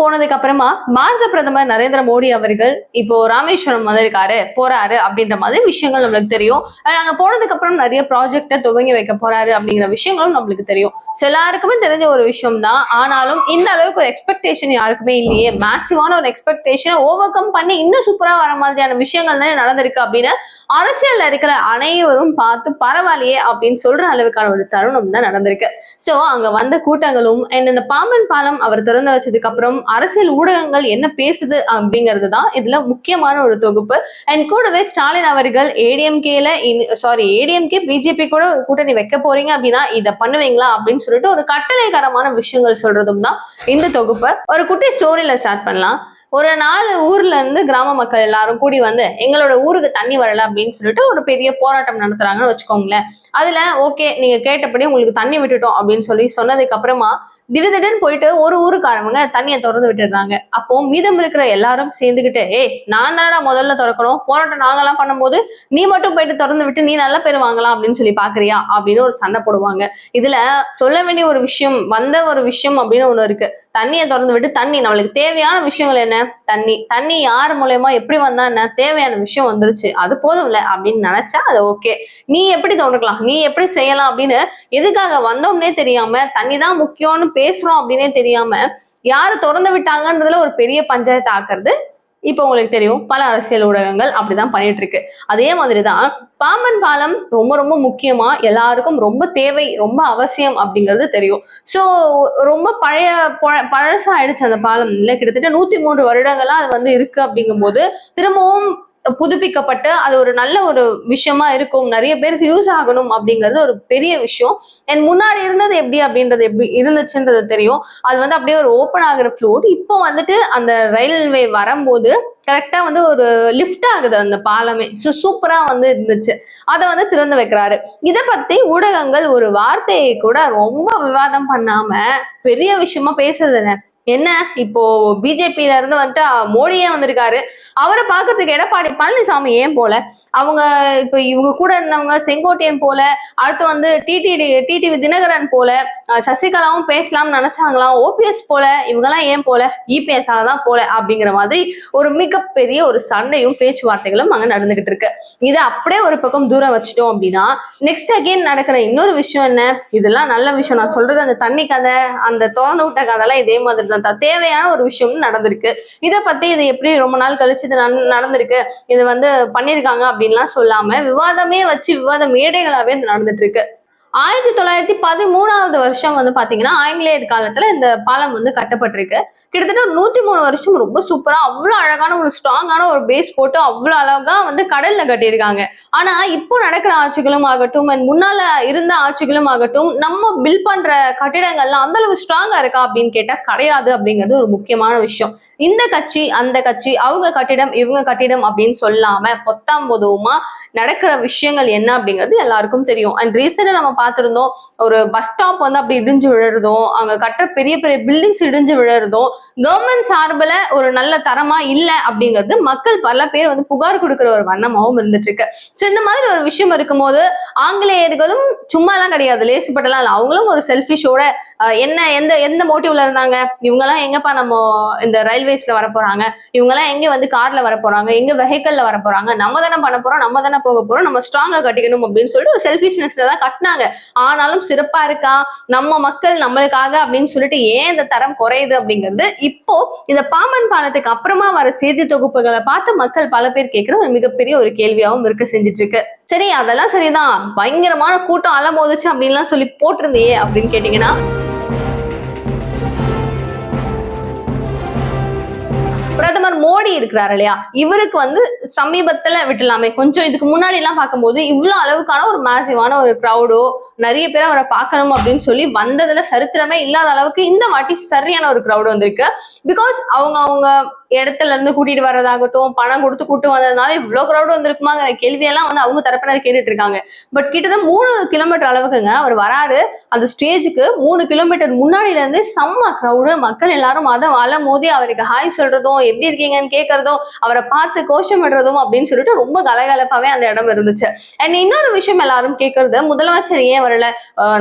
போனதுக்கு அப்புறமா பாரத பிரதமர் நரேந்திர மோடி அவர்கள் இப்போ ராமேஸ்வரம் வந்திருக்காரு போறாரு அப்படின்ற மாதிரி விஷயங்கள் நம்மளுக்கு தெரியும். அங்க போனதுக்கு அப்புறம் நிறைய ப்ராஜெக்ட துவங்கி வைக்க போறாரு அப்படிங்கிற விஷயங்களும் நம்மளுக்கு தெரியும். ஸோ எல்லாருக்குமே தெரிஞ்ச ஒரு விஷயம் தான் ஆனாலும் இந்த அளவுக்கு ஒரு எக்ஸ்பெக்டேஷன் யாருக்குமே இல்லையே. மேசிவான ஒரு எக்ஸ்பெக்டேஷனை ஓவர் கம் பண்ணி இன்னும் சூப்பராக வர மாதிரியான விஷயங்கள் தானே நடந்திருக்கு அப்படின்னு அரசியல்ல இருக்கிற அனைவரும் பார்த்து பரவாயில்லையே அப்படின்னு சொல்ற அளவுக்கான ஒரு தருணம் தான் நடந்திருக்கு. ஸோ அங்க வந்த கூட்டங்களும் அண்ட் இந்த பாம்பன் பாலம் அவர் திறந்து வச்சதுக்கு அப்புறம் அரசியல் ஊடகங்கள் என்ன பேசுது அப்படிங்கிறது தான் இதுல முக்கியமான ஒரு தொகுப்பு. அண்ட் கூடவே ஸ்டாலின் அவர்கள் ஏடிஎம்கேல சாரி ஏடிஎம்கே பிஜேபி கூட ஒரு கூட்டணி வைக்க போறீங்க அப்படின்னா இதை பண்ணுவீங்களா அப்படின்னு சொல்லிட்டு ஒரு கட்டளைகரமான விஷயங்கள் சொல்றதும் தான் இந்த தொகுப்பை. ஒரு குட்டி ஸ்டோரியில ஸ்டார்ட் பண்ணலாம். ஒரு நாலு ஊர்ல இருந்து கிராம மக்கள் எல்லாரும் கூடி வந்து எங்களோட ஊருக்கு தண்ணி வரல அப்படின்னு சொல்லிட்டு ஒரு பெரிய போராட்டம் நடத்துறாங்கன்னு வச்சுக்கோங்களேன். அதுல ஓகே நீங்க கேட்டபடி உங்களுக்கு தண்ணி விட்டுட்டோம் அப்படின்னு சொல்லி சொன்னதுக்கு அப்புறமா திடீர்னு போயிட்டு ஒரு ஊருக்காரவங்க தண்ணியை திறந்து விட்டுடுறாங்க. அப்போ மீதம் இருக்கிற எல்லாரும் சேர்ந்துக்கிட்டு ஏய் நான் தானடா முதல்ல திறக்கணும் போராட்டம் நாங்கெல்லாம் பண்ணும்போது நீ மட்டும் போயிட்டு திறந்து விட்டு நீ நல்ல பேர் வாங்கலாம் அப்படின்னு சொல்லி பாக்குறியா அப்படின்னு ஒரு சண்டை போடுவாங்க. இதுல சொல்ல வேண்டிய ஒரு விஷயம் வந்த ஒரு விஷயம் அப்படின்னு ஒண்ணு இருக்கு. தண்ணியை திறந்து விட்டு தண்ணி. நம்மளுக்கு தேவையான விஷயங்கள் என்ன? தண்ணி. தண்ணி யார் மூலயமா எப்படி வந்தா என்ன? தேவையான விஷயம் வந்துருச்சு. அது போதும் இல்லை அப்படின்னு நினைச்சா அது ஓகே. நீ எப்படி தோணுக்கலாம் நீ எப்படி செய்யலாம் அப்படின்னு எதுக்காக வந்தோம்னே தெரியாம தண்ணி தான் முக்கியம்னு பேசுறோம் அப்படின்னே தெரியாம யாரு திறந்து விட்டாங்கன்றதுல ஒரு பெரிய பஞ்சாயத்து ஆக்குறது இப்போ உங்களுக்கு தெரியும். பல அரசியல் ஊடகங்கள் அப்படிதான் பண்ணிட்டு இருக்கு. அதே மாதிரிதான் பாம்பன் பாலம் ரொம்ப ரொம்ப முக்கியமா எல்லாருக்கும் ரொம்ப தேவை ரொம்ப அவசியம் அப்படிங்கிறது தெரியும். ஸோ ரொம்ப பழைய பழ- ஆயிடுச்சு அந்த பாலம். இல்லை கிட்டத்தட்ட நூத்தி மூன்று வருடங்களா அது வந்து இருக்கு அப்படிங்கும்போது திரும்பவும் புதுப்பிக்கப்பட்டு அது ஒரு நல்ல ஒரு விஷயமா இருக்கும். நிறைய பேருக்கு யூஸ் ஆகணும் அப்படிங்கிறது ஒரு பெரிய விஷயம். என் முன்னாடி இருந்தது எப்படி அப்படின்றது எப்படி இருந்துச்சுன்றது தெரியும். அது வந்து அப்படியே ஒரு ஓப்பன் ஆகுற ஃப்ளோட் இப்போ வந்துட்டு அந்த ரயில்வே வரும்போது கரெக்டா வந்து ஒரு லிஃப்ட் ஆகுது அந்த பாலமே. ஸோ சூப்பரா வந்து இருந்துச்சு. அதை வந்து திறந்து வைக்கிறாரு. இதை பத்தி ஊடகங்கள் ஒரு வார்த்தையை கூட ரொம்ப விவாதம் பண்ணாம பெரிய விஷயமா பேசுறது என்ன என்ன? இப்போ பிஜேபியில இருந்து வந்துட்டு மோடியே வந்திருக்காரு. அவரை பார்க்கறதுக்கு எடப்பாடி பழனிசாமி ஏன் போல? அவங்க இப்போ இவங்க கூட இருந்தவங்க செங்கோட்டையன் போல அடுத்து வந்து டிடிடி டிடிவி தினகரன் போல சசிகலாவும் பேசலாம்னு நினைச்சாங்களாம் ஓபிஎஸ் போல இவங்கெல்லாம் ஏன் போல? இபிஎஸ் தான் போல அப்படிங்கிற மாதிரி ஒரு மிகப்பெரிய ஒரு சண்டையும் பேச்சுவார்த்தைகளும் அங்க நடந்துகிட்டு இருக்கு. இதை அப்படியே ஒரு பக்கம் தூரம் வச்சுட்டோம் அப்படின்னா நெக்ஸ்ட் அகெயின் நடக்கிற இன்னொரு விஷயம் என்ன? இதெல்லாம் நல்ல விஷயம். நான் சொல்றது அந்த தண்ணி கதை அந்த திறந்து விட்ட கதைலாம் இதே மாதிரி தான் தேவையான ஒரு விஷயம் நடந்திருக்கு. இதை பத்தி இது எப்படி ரொம்ப நாள் கழிச்சு இது நடந்திருக்கு. இது வந்து பண்ணியிருக்காங்க அப்படின்லாம் சொல்லாம விவாதமே வச்சு விவாத மேடைகளாவே இது நடந்துட்டு இருக்கு ஆயிரத்தி தொள்ளாயிரத்தி பதிமூணாவது வருஷம் வந்து பாத்தீங்கன்னா ஆங்கிலேயர் காலத்துல இந்த பாலம் வந்து கட்டப்பட்டிருக்கு. கிட்டத்தட்ட நூத்தி மூணு வருஷம் ரொம்ப சூப்பரா அவ்வளவு அழகான ஒரு ஸ்ட்ராங்கான ஒரு பேஸ் போட்டு அவ்வளவு அழகா வந்து கடல்ல கட்டியிருக்காங்க. ஆனா இப்போ நடக்கிற ஆட்சிகளும் ஆகட்டும் அண்ட் முன்னால இருந்த ஆட்சிகளும் ஆகட்டும் நம்ம பில் பண்ற கட்டிடங்கள்லாம் அந்த அளவு ஸ்ட்ராங்கா இருக்கா அப்படின்னு கேட்டா கிடையாது அப்படிங்கிறது ஒரு முக்கியமான விஷயம். இந்த கட்சி அந்த கட்சி அவங்க கட்டிடம் இவங்க கட்டிடம் அப்படின்னு சொல்லாம பொத்தாம் பொதுவுமா நடக்கிற விஷயங்கள் என்ன அப்படிங்கிறது எல்லாருக்கும் தெரியும். அண்ட் ரீசெண்டாக நம்ம பார்த்துருந்தோம் ஒரு பஸ் ஸ்டாப் வந்து அப்படி இடிஞ்சு விழுறதும் அங்கே கட்டுற பெரிய பெரிய பில்டிங்ஸ் இடிஞ்சு விழுறதும் கவர்மெண்ட் சார்பில் ஒரு நல்ல தரமா இல்லை அப்படிங்கிறது மக்கள் பல பேர் வந்து புகார் கொடுக்குற ஒரு வண்ணமாகவும் இருந்துட்டு இருக்கு ஸோ இந்த மாதிரி ஒரு விஷயம் இருக்கும்போது ஆங்கிலேயர்களும் சும்மாலாம் கிடையாது. லேசுப்பட்டலாம் இல்லை. அவங்களும் ஒரு செல்ஃபிஷோட என்ன எந்த எந்த மோட்டிவ்ல இருந்தாங்க? இவங்கெல்லாம் எங்கப்பா நம்ம இந்த ரயில்வேஸ்ல வர போறாங்க இவங்கெல்லாம் எங்க வந்து கார்ல வர போறாங்க எங்க வெஹிக்கல்ல வர போறாங்க நம்ம தானே பண்ண போறோம் நம்ம தானே போக போறோம் நம்ம ஸ்ட்ராங்கா கட்டிக்கணும் அப்படின்னு சொல்லிட்டு ஒரு செல்ஃபிஷ்னஸ்ல தான் கட்டினாங்க. ஆனாலும் சிறப்பா இருக்கா? நம்ம மக்கள் நம்மளுக்காக அப்படின்னு சொல்லிட்டு ஏன் இந்த தரம் குறையுது அப்படிங்கிறது இப்போ இந்த பாம்பன் பாலத்துக்கு அப்புறமா வர செய்தி தொகுப்புகளை பார்த்து மக்கள் பல பேர் கேட்கிற ஒரு மிகப்பெரிய ஒரு கேள்வியாகவும் இருக்க செஞ்சுட்டு இருக்கு சரி அதெல்லாம் சரிதான். பயங்கரமான கூட்டம் அலமோதுச்சு அப்படின்லாம் சொல்லி போட்டிருந்தியே அப்படின்னு கேட்டீங்கன்னா பிரதமர் மோடி இருக்கிறாரு இல்லையா? இவருக்கு வந்து சமீபத்துல விட்டுலாமே கொஞ்சம் இதுக்கு முன்னாடி எல்லாம் பார்க்கும்போது இவ்வளவு அளவுக்கான ஒரு மேசிவான ஒரு க்ரௌடோ நிறைய பேர் அவரை பார்க்கணும் அப்படின்னு சொல்லி வந்ததுல சரித்திரமே இல்லாத அளவுக்கு இந்த வாட்டி சரியான ஒரு க்ரௌட் வந்திருக்கு. பிகாஸ் அவங்க அவங்க இடத்துல இருந்து கூட்டிட்டு வர்றதாகட்டும் பணம் கொடுத்து கூட்டு வந்ததுனால இவ்வளவு க்ரௌட் வந்திருக்குமாங்கிற கேள்வியெல்லாம் வந்து அவங்க தரப்பினர் கேட்டுட்டு இருக்காங்க. பட் கிட்டத்தட்ட மூணு கிலோமீட்டர் அளவுக்குங்க அவர் வராரு. அந்த ஸ்டேஜுக்கு மூணு கிலோமீட்டர் முன்னாடில இருந்து செம்ம க்ரௌடு மக்கள் எல்லாரும் அதை அல மோதி அவருக்கு ஹாய் சொல்றதும் எப்படி இருக்கீங்கன்னு கேட்கறதும் அவரை பார்த்து கோஷமிடுறதும் அப்படின்னு சொல்லிட்டு ரொம்ப கலகலப்பாவே அந்த இடம் இருந்துச்சு. அண்ட் இன்னொரு விஷயம் எல்லாரும் கேட்கறது முதலமைச்சர் ஏன் வரல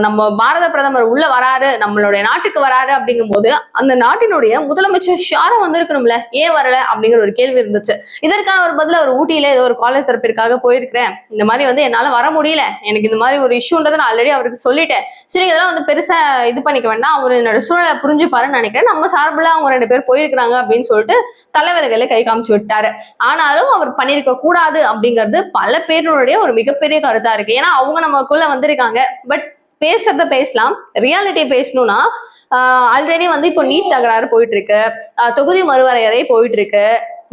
நம்ம பாரத பிரதமர் உள்ள வராரு நம்மளுடைய நாட்டுக்கு வராரு அப்படிங்கும் போது அந்த நாட்டினுடைய முதலமைச்சர் ஷாரம் வந்திருக்கணும்ல ஏன் வரல அப்படிங்கிற ஒரு கேள்வி இருந்துச்சு. இதற்கான ஒரு பதில ஒரு ஊட்டியில ஏதோ ஒரு காலேஜ் தரப்பிற்காக போயிருக்கிறேன். இந்த மாதிரி வந்து என்னால வர முடியல. எனக்கு இந்த மாதிரி ஒரு இஷ்யூன்றதை நான் ஆல்ரெடி அவருக்கு சொல்லிட்டேன். சரி இதெல்லாம் வந்து பெருசா இது பண்ணிக்க வேண்டாம். அவர் என்னோட சூழலை புரிஞ்சுப்பாருன்னு நினைக்கிறேன். நம்ம சார்பில் அவங்க ரெண்டு பேர் போயிருக்கிறாங்க அப்படின்னு சொல்லிட்டு தலைவர்களை கை காமிச்சு விட்டாரு. ஆனாலும் அவர் பண்ணிருக்க கூடாது அப்படிங்கிறது பல பேருடைய ஒரு மிகப்பெரிய கருத்தா இருக்கு. ஏன்னா அவங்க நமக்குள்ள வந்திருக்காங்க. பட் பேசுறத பேசலாம். ரியாலிட்டியை பேசணும்னா ஆல்ரெடி வந்து இப்போ நீட் தகராறு போயிட்டு இருக்கு தொகுதி மறுவரையறை போயிட்டு இருக்கு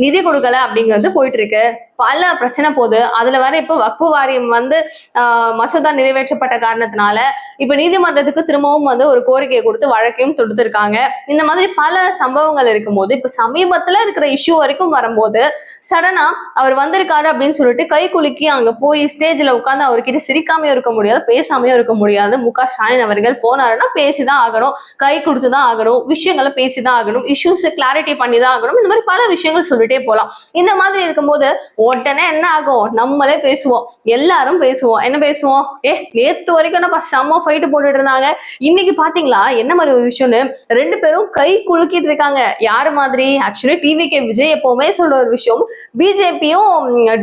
நிதி கொடுக்கல அப்படிங்கிறது போயிட்டு இருக்கு பல பிரச்சனை போகுது. அதுல வர இப்போ வக்பு வாரியம் வந்து ஆஹ் மசோதா நிறைவேற்றப்பட்ட காரணத்தினால இப்ப நீதிமன்றத்துக்கு திரும்பவும் வந்து ஒரு கோரிக்கையை கொடுத்து வழக்கையும் தொடுத்திருக்காங்க. இந்த மாதிரி பல சம்பவங்கள் இருக்கும்போது இப்ப சமீபத்துல இருக்கிற இஷ்யூ வரைக்கும் வரும்போது சடனா அவர் வந்திருக்காரு அப்படின்னு சொல்லிட்டு கை குலுக்கி அங்க போய் ஸ்டேஜ்ல உட்காந்து அவர்கிட்ட சிரிக்காமையும் இருக்க முடியாது பேசாமையும் இருக்க முடியாது. மு க. ஸ்டாலின் அவர்கள் போனாருன்னா பேசிதான் ஆகணும் கை கொடுத்து தான் ஆகணும் விஷயங்களை பேசிதான் ஆகணும் இஷ்யூஸ் கிளாரிட்டி பண்ணி தான் ஆகணும் இந்த மாதிரி பல விஷயங்கள் சொல்லிட்டே போலாம். இந்த மாதிரி இருக்கும்போது உடனே என்ன ஆகும்? நம்மளே பேசுவோம் எல்லாரும் பேசுவோம். என்ன பேசுவோம்? ஏ நேத்து வரைக்கும் நம்ம செம்ம ஃபைட்டு போட்டுட்டு இருந்தாங்க. இன்னைக்கு பாத்தீங்களா? என்ன மாதிரி ஒரு விஷயம்னு? ரெண்டு பேரும் கை குலுக்கிட்டு இருக்காங்க. யாரு மாதிரி? ஆக்சுவலி டிவி கே விஜய் எப்பவுமே சொல்ற ஒரு விஷயம் பிஜேபியும்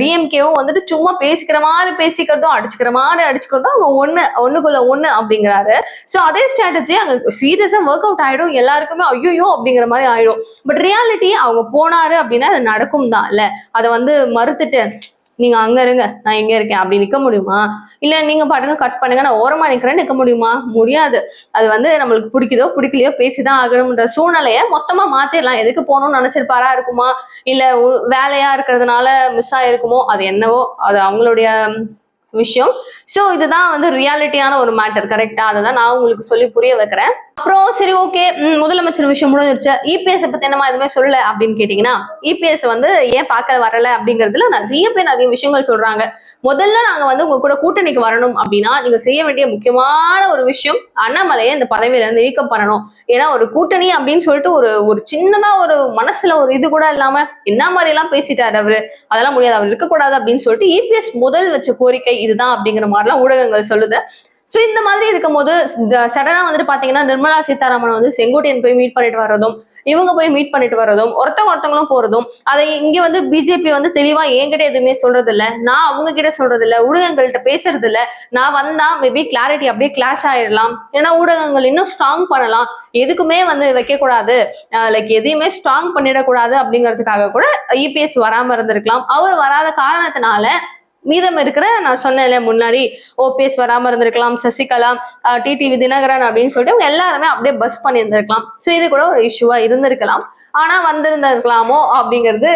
டிஎம்கேவும் வந்துட்டு சும்மா பேசிக்கிற மாதிரி பேசிக்கிறதும் அடிச்சுக்கிற மாதிரி அடிச்சுக்கிறதும் அவங்க ஒன்னு ஒண்ணுக்குள்ள ஒண்ணு அப்படிங்கிறாரு. சோ அதே ஸ்ட்ராட்டஜி அங்க சீரியஸா ஒர்க் அவுட் ஆயிடும். எல்லாருக்குமே ஐயோ அப்படிங்கிற மாதிரி ஆயிடும். பட் ரியாலிட்டி அவங்க போனாரு அப்படின்னா அது நடக்கும் தான் இல்ல? அதை வந்து மறுத்துட்டு நீங்க அங்க இருங்க நான் எங்க இருக்கேன். அப்படி நிக்க முடியுமா? இல்ல நீங்க பாட்டுங்க கட் பண்ணுங்க நான் ஓரமா நிக்கிறேன் நிக்க முடியுமா? முடியாது. அது வந்து நம்மளுக்கு பிடிக்குதோ பிடிக்கலையோ பேசிதான் ஆகணும்ன்ற சூழ்நிலைய மொத்தமா மாத்திரலாம். எதுக்கு போகணும்னு நினைச்சிருப்பாரா இருக்குமா? இல்ல வேலையா இருக்கிறதுனால மிஸ் ஆயிருக்குமோ? அது என்னவோ அது அவங்களுடைய விஷயம். சோ இதுதான் வந்து ரியாலிட்டியான ஒரு மேட்டர் கரெக்டா அதை தான் நான் உங்களுக்கு சொல்லி புரிய வைக்கிறேன். அப்புறம் சரி ஓகே முதலமைச்சர் விஷயம் முடிஞ்சிருச்சு. இபிஎஸ் பத்தி என்னமா எதுவுமே சொல்லல அப்படின்னு கேட்டீங்கன்னா இபிஎஸ் வந்து ஏன் பார்க்க வரல அப்படிங்கறதுல நிறைய பேர் நிறைய விஷயங்கள் சொல்றாங்க. முதல்ல நாங்க வந்து உங்க கூட கூட்டணிக்கு வரணும் அப்படின்னா நீங்க செய்ய வேண்டிய முக்கியமான ஒரு விஷயம் அண்ணாமலையை இந்த பதவியில இருந்து நீக்கம் பண்ணணும். ஏன்னா ஒரு கூட்டணி அப்படின்னு சொல்லிட்டு ஒரு ஒரு சின்னதா ஒரு மனசுல ஒரு இது கூட இல்லாம என்ன மாதிரி எல்லாம் பேசிட்டாரு அவரு? அதெல்லாம் முடியாது. அவர் இருக்கக்கூடாது அப்படின்னு சொல்லிட்டு இபிஎஸ் முதல் வச்ச கோரிக்கை இதுதான் அப்படிங்கிற மாதிரிலாம் ஊடகங்கள் சொல்லுது. சோ இந்த மாதிரி இருக்கும் போது சடனா வந்துட்டு பாத்தீங்கன்னா நிர்மலா சீதாராமன் வந்து செங்கோட்டையன் போய் மீட் பண்ணிட்டு வர்றதும் இவங்க போய் மீட் பண்ணிட்டு வர்றதும் ஒருத்தவங்க ஒருத்தவங்களும் போறதும் அதை இங்க வந்து பிஜேபி வந்து தெளிவா என்கிட்ட எதுவுமே சொல்றது இல்ல நான் அவங்க கிட்ட சொல்றது இல்ல ஊடகங்கள்கிட்ட பேசுறது இல்ல நான் வந்தா மேபி கிளாரிட்டி அப்படியே கிளாஷ் ஆயிடலாம். ஏன்னா ஊடகங்கள் இன்னும் ஸ்ட்ராங் பண்ணலாம். எதுக்குமே வந்து வைக்க கூடாது லைக் எதையுமே ஸ்ட்ராங் பண்ணிடக்கூடாது அப்படிங்கிறதுக்காக கூட இபிஎஸ் வராம இருந்திருக்கலாம். அவர் வராத காரணத்தினால மீதம் இருக்கிற நான் சொன்னேன்ல முன்னாடி ஓபிஎஸ் வராம இருந்திருக்கலாம் சசிகலா டிடிவி தினகரன் அப்படின்னு சொல்லிட்டு எல்லாருமே அப்படியே பஸ் பண்ணியிருந்திருக்கலாம். ஸோ இது கூட ஒரு இஷ்யூவா இருந்திருக்கலாம். ஆனா வந்திருந்திருக்கலாமோ அப்படிங்கிறது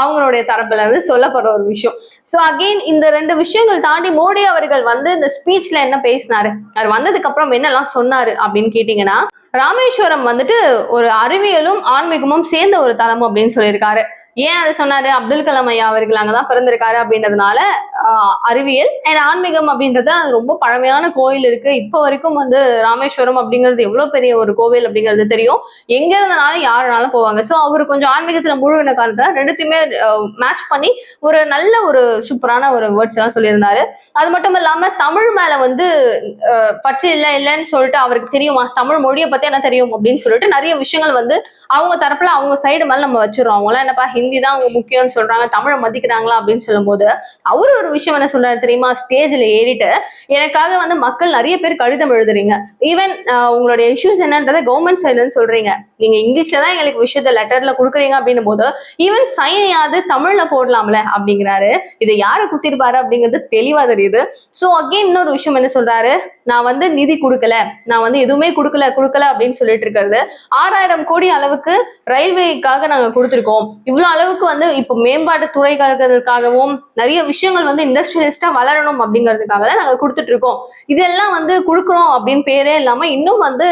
அவங்களுடைய தரப்புல இருந்து சொல்லப்படுற ஒரு விஷயம். ஸோ அகெயின் இந்த ரெண்டு விஷயங்கள் தாண்டி மோடி அவர்கள் வந்து இந்த ஸ்பீச்ல என்ன பேசினாரு? அவர் வந்ததுக்கு அப்புறம் என்னெல்லாம் சொன்னாரு அப்படின்னு கேட்டீங்கன்னா ராமேஸ்வரம் வந்துட்டு ஒரு அறிவியலும் ஆன்மீகமும் சேர்ந்த ஒரு தலம் அப்படின்னு சொல்லியிருக்காரு. ஏன் அதை சொன்னாரு? அப்துல் கலாம் ஐயா அவர்கள் அங்கதான் பிறந்திருக்காரு அப்படின்றதுனால அறிவியல் அண்ட் ஆன்மீகம் அப்படின்றது அது ரொம்ப பழமையான கோயில் இருக்கு. இப்போ வரைக்கும் வந்து ராமேஸ்வரம் அப்படிங்கிறது எவ்வளவு பெரிய ஒரு கோவில் அப்படிங்கிறது தெரியும். எங்க இருந்தனாலும் யாருனாலும் போவாங்க. ஸோ அவர் கொஞ்சம் ஆன்மீகத்துல முழுவின காரணத்தை ரெண்டுத்தையுமே மேட்ச் பண்ணி ஒரு நல்ல ஒரு சூப்பரான ஒரு வேர்ட்ஸ் எல்லாம் சொல்லியிருந்தாரு. அது மட்டும் இல்லாம தமிழ் மேல வந்து பற்று இல்லை இல்லைன்னு சொல்லிட்டு அவருக்கு தெரியுமா? தமிழ் மொழியை பத்தி என்ன தெரியும் அப்படின்னு சொல்லிட்டு நிறைய விஷயங்கள் வந்து அவங்க தரப்புல அவங்க சைடு மேல நம்ம வச்சிருவோம் அவங்களாம் என்னப்பா ஹிந்தி தான் அவங்க முக்கியம்னு சொல்றாங்க தமிழை மதிக்கிறாங்களா அப்படின்னு சொல்லும்போது அவரு ஒரு விஷயம் என்ன சொல்றாரு தெரியுமா? ஸ்டேஜ்ல ஏறிட்டு எனக்காக வந்து மக்கள் நிறைய பேர் கடிதம் எழுதுறீங்க. ஈவன் உங்களுடைய இஷ்யூஸ் என்னன்றதை கவர்மெண்ட் சைடுல சொல்றீங்க. நீங்க இங்கிலீஷ்ல தான் எங்களுக்கு விஷயத்த லெட்டர்ல கொடுக்குறீங்க அப்படின்னும் போது ஈவன் சைனையாவது தமிழ்ல போடலாம்ல அப்படிங்கிறாரு. இதை யாரு குத்திருப்பாரு அப்படிங்கிறது தெளிவா தெரியுது. சோ அகெயின் இன்னொரு விஷயம் என்ன சொல்றாரு? நான் வந்து நிதி கொடுக்கல. நான் வந்து எதுவுமே கொடுக்கல கொடுக்கல அப்படின்னு சொல்லிட்டு இருக்கிறது. ஆறாயிரம் கோடி அளவுக்கு നമുക്ക് ரயில்வேக்காக நாங்க கொடுத்துருக்கோம். இவ்வளவு அளவுக்கு வந்து இப்போ மேம்பாட்டு துறைகளுக்காகவும் நிறைய விஷயங்கள் வந்து இண்டஸ்ட்ரியலிஸ்டா வளரணும் அப்படிங்கிறதுக்காக தான் நாங்க கொடுத்துட்டு இருக்கோம் இதெல்லாம் வந்து கொடுக்குறோம் அப்படின்னு பேரே இல்லாம இன்னும் வந்து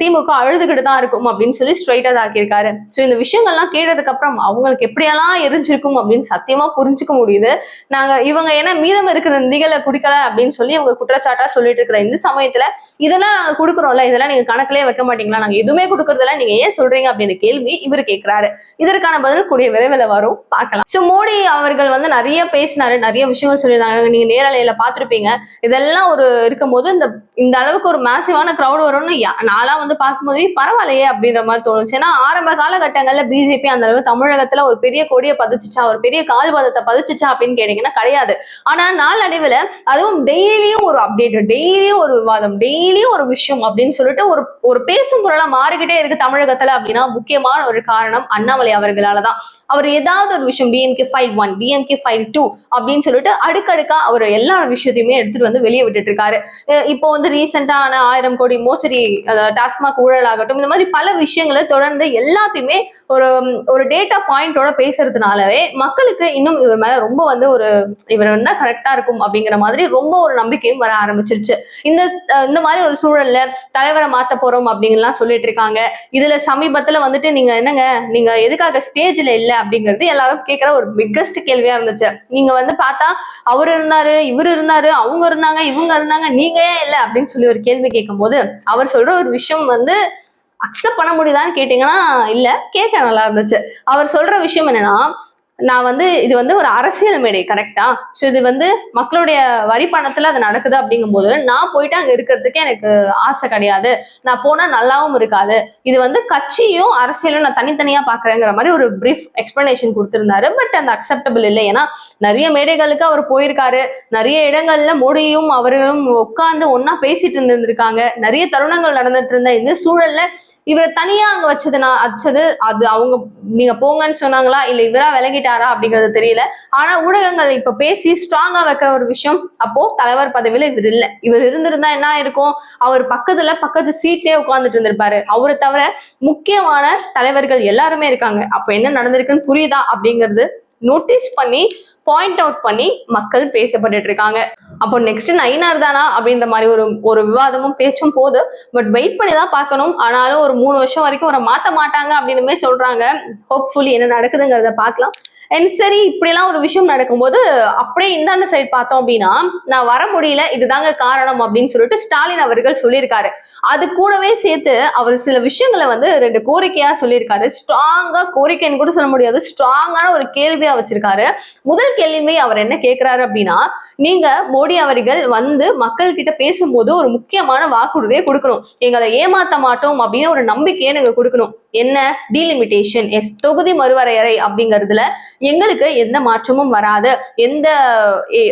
திமுக அழுதுகிட்டு தான் இருக்கும் அப்படின்னு சொல்லி ஸ்ட்ரைட்டா தாக்கியிருக்காரு. ஸோ இந்த விஷயங்கள்லாம் கேட்டதுக்கு அப்புறம் அவங்களுக்கு எப்படியெல்லாம் எரிஞ்சிருக்கும் அப்படின்னு சத்தியமா புரிஞ்சுக்க முடியுது. நாங்க இவங்க ஏன்னா மீதம் இருக்கிற நிதிகளை குடிக்கல அப்படின்னு சொல்லி அவங்க குற்றச்சாட்டா சொல்லிட்டு இருக்கிற இந்த சமயத்துல இதெல்லாம் நாங்க கொடுக்குறோம்ல இதெல்லாம் நீங்க கணக்குலயே வைக்க மாட்டீங்களா? நாங்க எதுவுமே கொடுக்கறதில்ல. நீங்க ஏன் சொல்றீங்க அப்படின்னு கேள்வி இவர் கேட்கிறாரு இதற்கான பதில் கூடிய விரைவில் வரும். பார்க்கலாம். ஸோ மோடி அவர்கள் வந்து நிறைய பேசினாரு நிறைய விஷயங்கள் சொல்லியிருந்தாங்க. நீங்க நேரலையில பார்த்திருப்பீங்க. இதெல்லாம் ஒரு இருக்கும்போது இந்த இந்த அளவுக்கு ஒரு மேசிவான crowd வரும்னு யா- நான்லாம் வந்து பார்க்கும்போது பரவாயில்லையே அப்படின்ற மாதிரி தோணுச்சு. ஏன்னா ஆரம்ப காலகட்டங்கள்ல பிஜேபி அந்த அளவு தமிழகத்துல ஒரு பெரிய கொடியை பதிச்சுச்சா ஒரு பெரிய கால்பாதத்தை பதிச்சுச்சா அப்படின்னு கேட்டீங்கன்னா கிடையாது. ஆனா நாளடைவுல அதுவும் டெய்லியும் ஒரு அப்டேட் டெய்லியும் ஒரு விவாதம் டெய்லியும் ஒரு விஷயம் அப்படின்னு சொல்லிட்டு ஒரு ஒரு பேசும் பொருளா மாறிக்கிட்டே இருக்கு தமிழகத்துல அப்படின்னா முக்கிய முக்கியமான ஒரு காரணம் அண்ணாமலை அவர்களால தான் அவர் ஏதாவது ஒரு விஷயம் DMK file one DMK file two அப்படின்னு சொல்லிட்டு அடுக்கடுக்கா அவர் எல்லா விஷயத்தையுமே எடுத்துட்டு வந்து வெளியே விட்டுட்டு இருக்காரு. இப்போ வந்து ரீசெண்டான ஆயிரம் கோடி மோசடி டாஸ்மாக் ஊழல் ஆகட்டும் இந்த மாதிரி பல விஷயங்களை தொடர்ந்து எல்லாத்தையுமே ஒரு ஒரு டேட்டா பாயிண்டோட பேசுறதுனாலவே மக்களுக்கு இன்னும் இவர் மேல ரொம்ப வந்து ஒரு இவர் வந்தா கரெக்டா இருக்கும் அப்படிங்கிற மாதிரி ரொம்ப ஒரு நம்பிக்கையும் வர ஆரம்பிச்சிருச்சு. இந்த இந்த மாதிரி ஒரு சூழல்ல தலைவரை மாத்த போறோம் அப்படிங்கலாம் சொல்லிட்டு இருக்காங்க. இதுல சமீபத்துல வந்துட்டு நீங்க என்னங்க நீங்க எதுக்காக ஸ்டேஜ்ல இல்ல அப்படிங்கிறது எல்லாரும் கேட்கிற ஒரு பிக்கஸ்ட் கேள்வியா இருந்துச்சு. நீங்க வந்து பார்த்தா அவர் இருந்தாரு இவர் இருந்தாரு அவங்க இருந்தாங்க இவங்க இருந்தாங்க நீங்க ஏன் அப்படின்னு சொல்லி ஒரு கேள்வி கேட்கும்போது அவர் சொல்ற ஒரு விஷயம் வந்து அக்செப்ட் பண்ண முடியுதான்னு கேட்டீங்கன்னா இல்ல கேட்க நல்லா இருந்துச்சு. அவர் சொல்ற விஷயம் என்னன்னா நான் வந்து இது வந்து ஒரு அரசியல் மேடை கரெக்டா ஸோ இது வந்து மக்களுடைய வரி பணத்துல அது நடக்குது அப்படிங்கும்போது நான் போயிட்டு அங்க இருக்கிறதுக்கு எனக்கு ஆசை கிடையாது. நான் போனா நல்லாவும் இருக்காது. இது வந்து கட்சியும் அரசியலும் நான் தனித்தனியா பாக்குறேங்கிற மாதிரி ஒரு பிரீஃப் எக்ஸ்பிளனேஷன் கொடுத்திருந்தாரு. பட் அந்த அக்செப்டபிள் இல்லை. ஏன்னா நிறைய மேடைகளுக்கு அவர் போயிருக்காரு. நிறைய இடங்கள்ல மோடியும் அவர்களும் உட்கார்ந்து ஒன்னா பேசிட்டு இருந்திருக்காங்க நிறைய தருணங்கள் நடந்துட்டு இருந்த இந்த சூழல்ல இவரை தனியா அங்க வச்சதுனா வச்சது அது அவங்க நீங்க போங்கன்னு சொன்னாங்களா? இல்ல இவரா விலகிட்டாரா அப்படிங்கறது தெரியல. ஆனா ஊடகங்கள் இப்ப பேசி ஸ்ட்ராங்கா வைக்கிற ஒரு விஷயம் அப்போ தலைவர் பதவியில இவர் இல்ல. இவர் இருந்திருந்தா என்ன இருக்கும் அவர் பக்கத்துல பக்கத்து சீட்லயே உட்கார்ந்துட்டு இருந்திருப்பாரு. அவரை தவிர முக்கியமான தலைவர்கள் எல்லாருமே இருக்காங்க. அப்ப என்ன நடந்திருக்குன்னு புரியுதா அப்படிங்கிறது நோட்டீஸ் பண்ணி பாயிண்ட் அவுட் பண்ணி மக்கள் பேசப்பட்டுட்டு இருக்காங்க. அப்போ நெக்ஸ்ட் நைனார் தானா அப்படின்ற மாதிரி ஒரு ஒரு விவாதமும் பேச்சும் போகுது. பட் வெயிட் பண்ணி தான் பார்க்கணும். ஆனாலும் ஒரு மூணு வருஷம் வரைக்கும் அவரை மாற்ற மாட்டாங்க அப்படின்னுமே சொல்றாங்க. ஹோப்ஃபுல்லி என்ன நடக்குதுங்கிறத பார்க்கலாம். அண்ட் சரி இப்படிலாம் ஒரு விஷயம் நடக்கும்போது அப்படியே இந்தாண்ட சைடு பார்த்தோம் அப்படின்னா நான் வர முடியல இதுதாங்க காரணம் அப்படின்னு சொல்லிட்டு ஸ்டாலின் அவர்கள் சொல்லியிருக்காரு. அது கூடவே சேர்த்து அவர் சில விஷயங்களை வந்து ரெண்டு கோரிக்கையா சொல்லியிருக்காரு. ஸ்ட்ராங்கா கோரிக்கைன்னு கூட சொல்ல முடியாது. ஸ்ட்ராங்கான ஒரு கேள்வியா வச்சிருக்காரு. முதல் கேள்வியுமே அவர் என்ன கேட்கிறாரு அப்படின்னா நீங்க மோடி அவர்கள் வந்து மக்கள் கிட்ட பேசும்போது ஒரு முக்கியமான வாக்குறுதியை கொடுக்கணும். எங்களை ஏமாத்த மாட்டோம் அப்படின்னு ஒரு நம்பிக்கையை நீங்க கொடுக்கணும். என்ன? டீலிமிட்டேஷன் எஸ் தொகுதி மறுவரையறை அப்படிங்கிறதுல எங்களுக்கு எந்த மாற்றமும் வராது. எந்த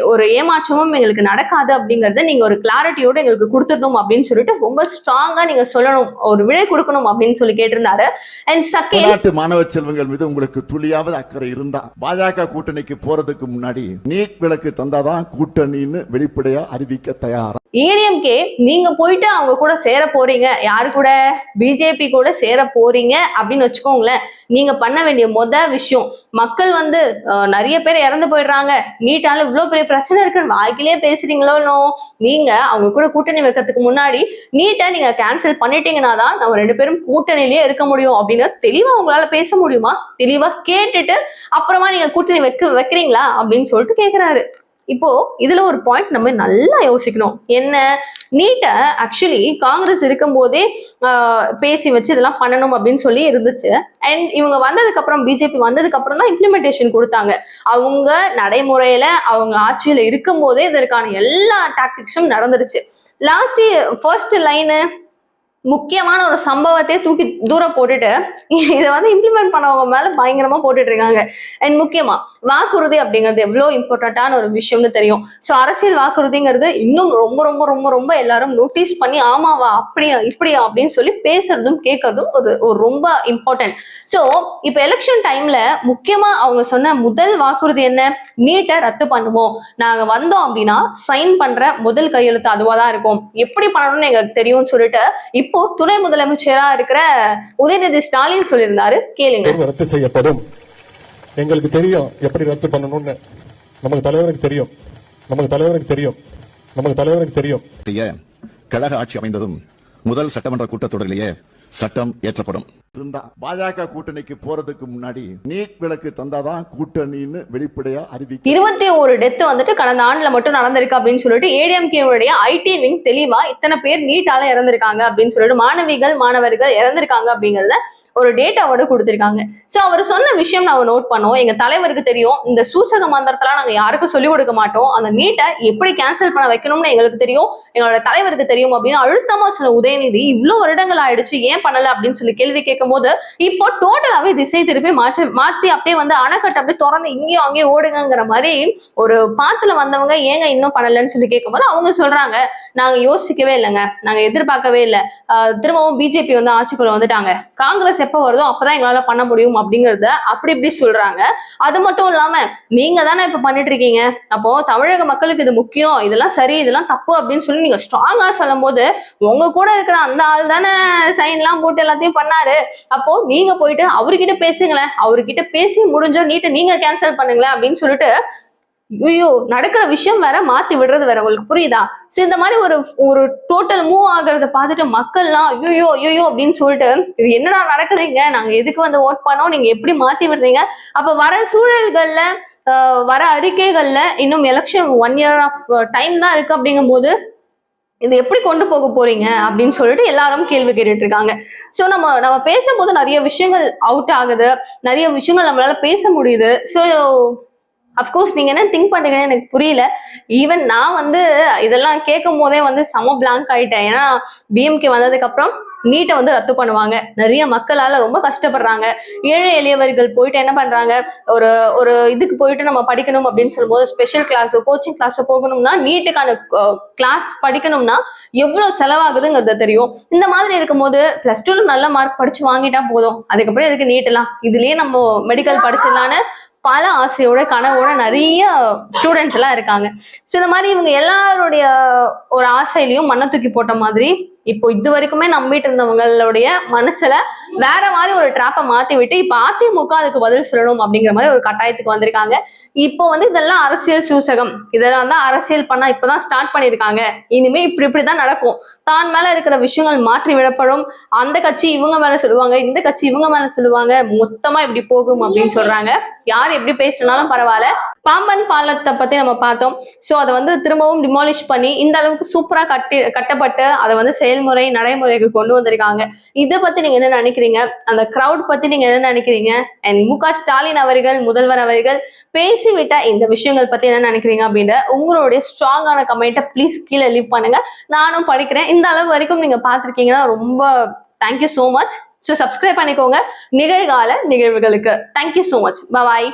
ஒரு ஏமாற்றமும் எங்களுக்கு நடக்காது அப்படிங்கறத நீங்க ஒரு கிளாரிட்டியோட எங்களுக்கு கொடுத்துடணும் அப்படின்னு சொல்லிட்டு ரொம்ப ஸ்ட்ராங்கா நீங்க சொல்லணும். ஒரு விடை கொடுக்கணும் அப்படின்னு சொல்லி கேட்டிருந்தாரு. அண்ட் நாட்டு மாணவ செல்வங்கள் மீது உங்களுக்கு துளியாவது அக்கறை இருந்தா பாஜக கூட்டணிக்கு போறதுக்கு முன்னாடி நீட் விளக்கு தந்தாதான் கூட்டணின்னு வெளிப்படையா அறிவிக்க தயாரா? ஏடிஎம்கே நீங்க போயிட்டு அவங்க கூட சேர போறீங்க. யாரு கூட? பிஜேபி கூட சேர போறீங்க. அப்படின்னு வச்சுக்கோங்களேன். நீங்க பண்ண வேண்டிய மொத விஷயம் மக்கள் வந்து நிறைய பேர் இறந்து போயிடுறாங்க. நீட்டால இவ்வளவு பெரிய பிரச்சனை இருக்குன்னு வாய்க்கிலேயே பேசுறீங்களோ இல்லோ, நீங்க அவங்க கூட கூட்டணி வைக்கிறதுக்கு முன்னாடி நீட்டை நீங்க கேன்சல் பண்ணிட்டீங்கன்னா தான் நம்ம ரெண்டு பேரும் கூட்டணியிலேயே இருக்க முடியும் அப்படின்னு தெளிவா உங்களால பேச முடியுமா? தெளிவா கேட்டுட்டு அப்புறமா நீங்க கூட்டணி வைக்க வைக்கிறீங்களா அப்படின்னு சொல்லிட்டு கேக்குறாரு. இப்போ இதுல ஒரு பாயிண்ட் நம்ம நல்லா யோசிக்கணும். என்ன? நீட்டை ஆக்சுவலி காங்கிரஸ் இருக்கும்போதே போதே பேசி வச்சு இதெல்லாம் பண்ணணும் அப்படின்னு சொல்லி இருந்துச்சு. அண்ட் இவங்க வந்ததுக்கு அப்புறம் பிஜேபி வந்ததுக்கு அப்புறம் தான் இம்ப்ளிமெண்டேஷன் கொடுத்தாங்க. அவங்க நடைமுறையில அவங்க ஆட்சியில இருக்கும் போதே இதற்கான எல்லா டாக்டிக்ஸும் நடந்துருச்சு. லாஸ்ட் ஃபர்ஸ்ட் லைனு முக்கியமான ஒரு சம்பவத்தையே தூக்கி தூரம் போட்டுட்டு இதை வந்து இம்ப்ளிமெண்ட் பண்ணவங்க மேல பயங்கரமா போட்டுட்டு இருக்காங்க. அண்ட் முக்கியமா வாக்குறுதி அப்படிங்கிறது எவ்வளோ இம்பார்ட்டண்ட்டான ஒரு விஷயம்னு தெரியும். ஸோ அரசியல் வாக்குறுதிங்கிறது இன்னும் ரொம்ப ரொம்ப ரொம்ப ரொம்ப எல்லாரும் நோட்டீஸ் பண்ணி ஆமாவா அப்படியா இப்படியா அப்படின்னு சொல்லி பேசுறதும் கேட்கறதும் ஒரு ஒரு ரொம்ப இம்பார்ட்டன்ட் ஸோ இப்போ எலெக்ஷன் டைம்ல முக்கியமா அவங்க சொன்ன முதல் வாக்குறுதி என்ன? நீட்டை ரத்து பண்ணுவோம். நாங்க வந்தோம் அப்படின்னா சைன் பண்ற முதல் கையெழுத்து அதுவா தான் இருக்கும். எப்படி பண்ணணும்னு எங்களுக்கு தெரியும்னு சொல்லிட்டு இப்போ துணை முதலமைச்சரா இருக்கிற உதயநிதி ஸ்டாலின் சொல்லியிருந்தாரு. கேளுங்க. ரத்து செய்யப்படும். எங்களுக்கு தெரியும் எப்படி ரத்து பண்ணணும்னு. நமக்கு தலைவருக்கு தெரியும். நமக்கு தலைவருக்கு தெரியும். நமக்கு தலைவருக்கு தெரியும். செய்ய கழக ஆட்சி அமைந்ததும் முதல் சட்டமன்ற கூட்டத்தொடரிலேயே சட்டம் ஏற்றப்படும். இருந்தா பாஜக கூட்டணிக்கு போறதுக்கு முன்னாடி நீட் விளக்கு தந்தாதான் கூட்டணின்னு வெளிப்படையா அறிவிக்க இருபத்தி ஒரு டெத் வந்துட்டு கடந்த ஆண்டுல மட்டும் நடந்திருக்கு அப்படின்னு சொல்லிட்டு ஏடிஎம்கேவுடைய ஐடி விங் தெளிவா இத்தனை பேர் நீட்டால இறந்திருக்காங்க அப்படின்னு சொல்லிட்டு மாணவிகள் மாணவர்கள் இறந்திருக்காங்க அப்படிங்கறத ஒரு டேட்டாவோட கொடுத்திருக்காங்க. சோ அவர் சொன்ன விஷயம் நாம நோட் பண்ணோம். எங்க தலைவருக்கு தெரியும். இந்த சூசக மந்திரத்தெல்லாம் நாங்க யாருக்கும் சொல்லிக் கொடுக்க மாட்டோம். அந்த நீட்டை எப்படி கேன்சல் பண்ண வைக்கணும்னு எங்களுக்கு தெரியும். எங்களோட தலைவருக்கு தெரியும் அப்படின்னு அழுத்தமா சொன்ன உதயநிதி இவ்வளவு வருடங்கள் ஆயிடுச்சு ஏன் பண்ணல அப்படின்னு சொல்லி கேள்வி கேட்கும் போது இப்போ டோட்டலாவே திசை திருப்பி மாற்றி மாற்றி அப்படியே வந்து அணைக்கட்டு அப்படியே திறந்து இங்கேயும் அங்கேயும் ஓடுங்கிற மாதிரி ஒரு பாத்துல வந்தவங்க ஏங்க இன்னும் பண்ணலன்னு சொல்லி கேட்கும்போது அவங்க சொல்றாங்க. நாங்க யோசிக்கவே இல்லைங்க. நாங்க எதிர்பார்க்கவே இல்லை. திரும்பவும் பிஜேபி வந்து ஆட்சிக்குள்ள வந்துட்டாங்க. காங்கிரஸ் எப்ப வருதோ அப்பதான் எங்களால பண்ண முடியும் அப்படிங்கறத அப்படி இப்படி சொல்றாங்க. அது மட்டும் இல்லாம நீங்க தானே இப்ப பண்ணிட்டு இருக்கீங்க? அப்போ தமிழக மக்களுக்கு இது முக்கியம். இதெல்லாம் சரி இதெல்லாம் தப்பு அப்படின்னு சொல்லி நீங்க ஸ்ட்ராங்கா சொல்லும் போது உங்க கூட இருக்கிற அந்த ஆள் தானே சைன் எல்லாம் போட்டு எல்லாத்தையும் பண்ணாரு. அப்போ நீங்க போயிட்டு அவர்கிட்ட பேசுங்களேன். அவர்கிட்ட பேசி முடிஞ்சோ நீட்டை நீங்க கேன்சல் பண்ணுங்களேன் அப்படின்னு சொல்லிட்டு ஐயோ நடக்கிற விஷயம் வேற மாத்தி விடுறது வேற. உங்களுக்கு புரியுதா? சோ இந்த மாதிரி ஒரு ஒரு டோட்டல் மூவ் ஆகுறத பார்த்துட்டு மக்கள்லாம் ஐயோ ஐயோ அப்படின்னு சொல்லிட்டு இது என்னடா நடக்குதுங்க நாங்க எதுக்கு வந்து ஓட் பண்ணோம்? நீங்க எப்படி மாத்தி விடுறீங்க? அப்ப வர சூழல்கள்ல வர அறிக்கைகள்ல இன்னும் election one year of time தான் இருக்கு அப்படிங்கும் போது இது எப்படி கொண்டு போக போறீங்க? அப்படின்னு சொல்லிட்டு எல்லாரும் கேள்வி கேட்டுட்டு இருக்காங்க. ஸோ நம்ம நம்ம பேசும்போது நிறைய விஷயங்கள் அவுட் ஆகுது. நிறைய விஷயங்கள் நம்மளால பேச முடியுது. ஸோ அஃப்கோர்ஸ் நீங்க என்ன திங்க் பண்றீங்கன்னு எனக்கு புரியல. ஈவன் நான் வந்து இதெல்லாம் கேட்கும் போதே வந்து செம பிளாங்க் ஆயிட்டேன். ஏன்னா டிஎம்கே வந்ததுக்கு அப்புறம் நீட்டை வந்து ரத்து பண்ணுவாங்க. நிறைய மக்களால ரொம்ப கஷ்டப்படுறாங்க. ஏழை எளியவர்கள் போயிட்டு என்ன பண்றாங்க? ஒரு ஒரு இதுக்கு போயிட்டு நம்ம படிக்கணும் அப்படின்னு சொல்லும்போது ஸ்பெஷல் கிளாஸ் கோச்சிங் கிளாஸ் போகணும்னா நீட்டுக்கான கிளாஸ் படிக்கணும்னா எவ்வளவு செலவாகுதுங்கிறது தெரியும். இந்த மாதிரி இருக்கும்போது பிளஸ் டூல நல்ல மார்க் படிச்சு வாங்கிட்டா போதும். அதுக்கப்புறம் எதுக்கு நீட்டெல்லாம் இதுலயே நம்ம மெடிக்கல் படிச்சிடலான்னு பல ஆசையோட கனவோட நிறைய ஸ்டூடெண்ட்ஸ் எல்லாம் இருக்காங்க. ஸோ இந்த மாதிரி இவங்க எல்லாருடைய ஒரு ஆசையிலையும் மண்ணை தூக்கி போட்ட மாதிரி இப்போ இது வரைக்குமே நம்பிட்டு இருந்தவங்களுடைய மனசுல வேற மாதிரி ஒரு ட்ராப்பை மாத்தி விட்டு இப்போ அதிமுக அதுக்கு பதில் சொல்லணும் அப்படிங்கிற மாதிரி ஒரு கட்டாயத்துக்கு வந்திருக்காங்க. இப்போ வந்து இதெல்லாம் அரசியல் சூசகம். இதெல்லாம் தான் அரசியல் பண்ணா இப்பதான் ஸ்டார்ட் பண்ணிருக்காங்க இனிமே இப்படி இப்படிதான் நடக்கும். தான் மேல இருக்கிற விஷயங்கள் மாற்றி விடப்படும். அந்த கட்சி இவங்க மேல சொல்லுவாங்க இந்த கட்சி இவங்க மேல சொல்லுவாங்க. மொத்தமா இப்படி போகும் அப்படின்னு சொல்றாங்க. யார் எப்படி பேசினாலும் பரவாயில்ல. பாம்பன் பாலத்தை பத்தி நம்ம பார்த்தோம். சோ அதை வந்து திரும்பவும் டிமாலிஷ் பண்ணி இந்த அளவுக்கு சூப்பரா கட்டி கட்டப்பட்டு அதை வந்து செயல்முறை நடைமுறைக்கு கொண்டு வந்திருக்காங்க. இதை பத்தி நீங்க என்ன நினைக்கிறீங்க? அந்த கிரவுட் பத்தி நீங்க என்ன நினைக்கிறீங்க? அண்ட் மு க ஸ்டாலின் அவர்கள் முதல்வர் அவர்கள் பேசிவிட்ட இந்த விஷயங்கள் பத்தி என்ன நினைக்கிறீங்க அப்படின்ற உங்களுடைய ஸ்ட்ராங்கான கமெண்ட்டை ப்ளீஸ் கீழே லீவ் பண்ணுங்க. நானும் படிக்கிறேன். இந்த அளவு வரைக்கும் நீங்க பார்த்துருக்கீங்கன்னா ரொம்ப thank you so much so subscribe பண்ணிக்கோங்க. நிகழ்கால நிகழ்வுகளுக்கு. Thank you so much bye